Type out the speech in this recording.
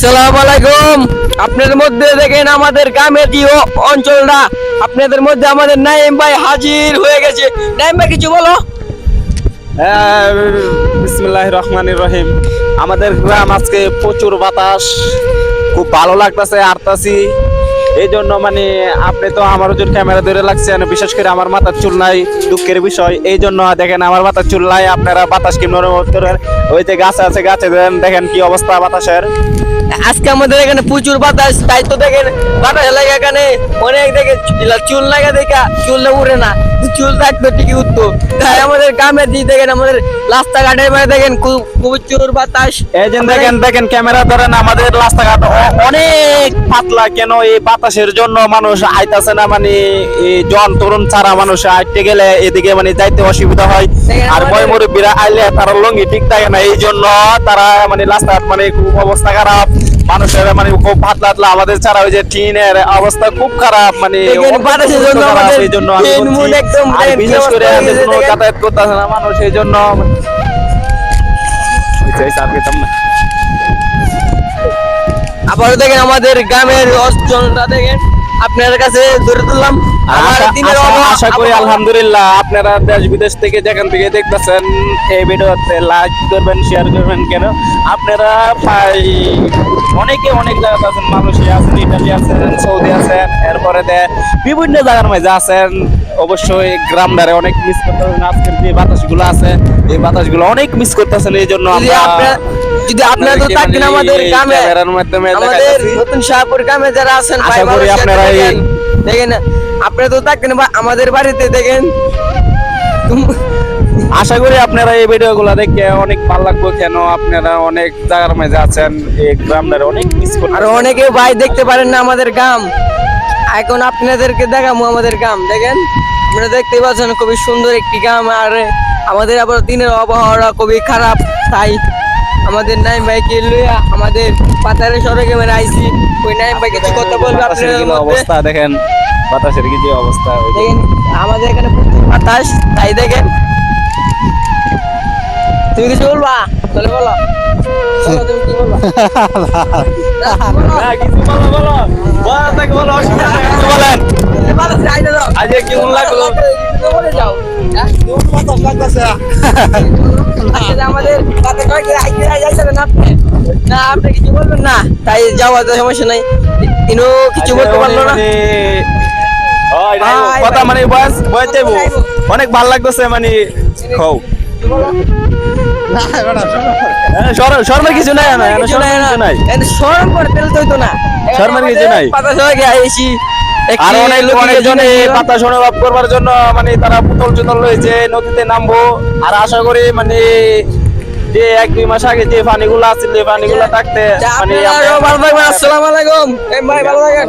সালাম আলাইকুম আপনাদের মধ্যে দেখেন আমাদের গ্রামের ও- অঞ্চলটা। আপনাদের মধ্যে আমাদের নাইম ভাই হাজির হয়ে গেছে। নাইম ভাই, কিছু বলো? বিসমুল্লাহ রহমানির রহিম। আমাদের গ্রাম আজকে প্রচুর বাতাস। খুব ভালো লাগতেছে আরতাছি এই জন্য মানে আপনি তো আমার ওজন ক্যামেরা ধরে লাগছেন বিশেষ করে আমার মাথার চুল নাই দুঃখের বিষয়। এই জন্য দেখেন আমার মাথার চুল নাই আপনারা বাতাস কি নরম করেন ওই যে গাছ আছে গাছে দেন দেখেন কি অবস্থা বাতাসের। আজকে আমাদের এখানে প্রচুর বাতাস তাই তো দেখেন বাতাস লাগে এখানে। অনেক দেখে চুল- চুল লাগা দেখা চুলটা উড়ে না। চুল থাকতো ঠিকই উঠতো। তাই আমাদের গ্রামের দিকে দেখেন আমাদের রাস্তাঘাটে বাইরে দেখেন খুব প্রচুর বাতাস। এই যে দেখেন দেখেন ক্যামেরা ধরেন আমাদের রাস্তাঘাট অনেক পাতলা। কেন এই বাতাসের জন্য মানুষ আইতাছে না মানে জন তরুণ ছাড়া মানুষ আইতে গেলে এদিকে মানে যাইতে অসুবিধা হয়। আর বয় মুরব্বীরা আইলে তারা লঙ্গি ঠিক থাকে না এই জন্য তারা মানে রাস্তাঘাট মানে খুব অবস্থা খারাপ। মানুষের মানে খুব পাতলা পাতলা আমাদের ছাড়া ওই যে টিনের অবস্থা খুব খারাপ মানে এই জন্য বিশেষ করে। যাতায়াত করতেছে না মানুষ এই জন্য। আবার দেখেন আমাদের গ্রামের অঞ্চলটা দেখেন আপনার কাছে ধরে তুললাম। আশা- দিনের আশা- করি আলহামদুলিল্লাহ আপনারা দেশ বিদেশ থেকে যেখান থেকে দেখতেছেন এই ভিডিওতে লাইক করবেন শেয়ার করবেন কেন? আপনারা প্রায় অনেকে অনেক জায়গাতে আছেন মালয়েশিয়া আছেন ইটালি আছেন সৌদি আছেন এরপরে দে বিভিন্ন জায়গার মাঝে আছেন। অবশ্যই গ্রামদারে অনেক মিস করতেছেন আজকের যে বাতাসগুলো আছে এই বাতাসগুলো অনেক মিস করতেছেন এই জন্য আমরা যদি আপনারা তো আপনাদেরকে থাকতেন মানে আমাদের গ্রামে ক্যামেরার মাধ্যমে আমাদের নতুন শাহপুর গ্রামে যারা আছেন আশা ভাই করি আপনারা দেখেন আপনারা তো থাকতেন বা আমাদের বাড়িতে দেখেন। আশা করি আপনারা এই ভিডিও ভিডিওগুলো দেখে অনেক ভালো লাগবে কেন আপনারা অনেক জায়গার মাঝে আছেন এই গ্রামটারে অনেক মিস করেন আর অনেকে ভাই দেখতে পারেন না আমাদের গ্রাম। এখন আপনাদেরকে দেখাবো আমাদের গ্রাম দেখেন। আপনারা দেখতে পাচ্ছেন খুবই সুন্দর একটি গ্রাম আর আমাদের আবার দিনের আবহাওয়াটা খুবই খারাপ তাই আমাদের নাইম ভাইকে লইয়া আমাদের পাতারে সড়কে মানে আইসি। ওই নাইম ভাই কিছু কথা বলবে আপনাদের মধ্যে? অবস্থা দেখেন? বাতাসের কি যে অবস্থা ওই দেখেন আমাদের এখানে প্রচুর বাতাস তাই দেখেন। তুমি কিছু বলবা? তাহলে বলো। কি হ্যাঁ, আজকে কেমন লাগল? যাও। যে আমাদের বাতাস কি? আইতে আইতে আপনি? না। আপনি কিছু বলবেন না? তাই যাওয়া তো সমস্যা নাই। ইনো কিছু বলতে পারল না। ওই নাই, ভাই, কথা মানে বয়স বয়স যাইবো। যাইবো। অনেক ভালো লাগতেছে মানে কিছু নাই শরম করে হইতো না। শরমের কিছু নাই। পাতা সবাইকে আইসি। আর অনেক অনেকজন এই বাতাস করবার জন্য মানে তারা পুতল চুতল রয়েছে নদীতে নামবো। আর আশা করি মানে যে এক দুই মাস আগে যে পানিগুলো এই পানিগুলো থাকতে মানে আসসালামু আলাইকুম। ভাই ভালো থাকেন।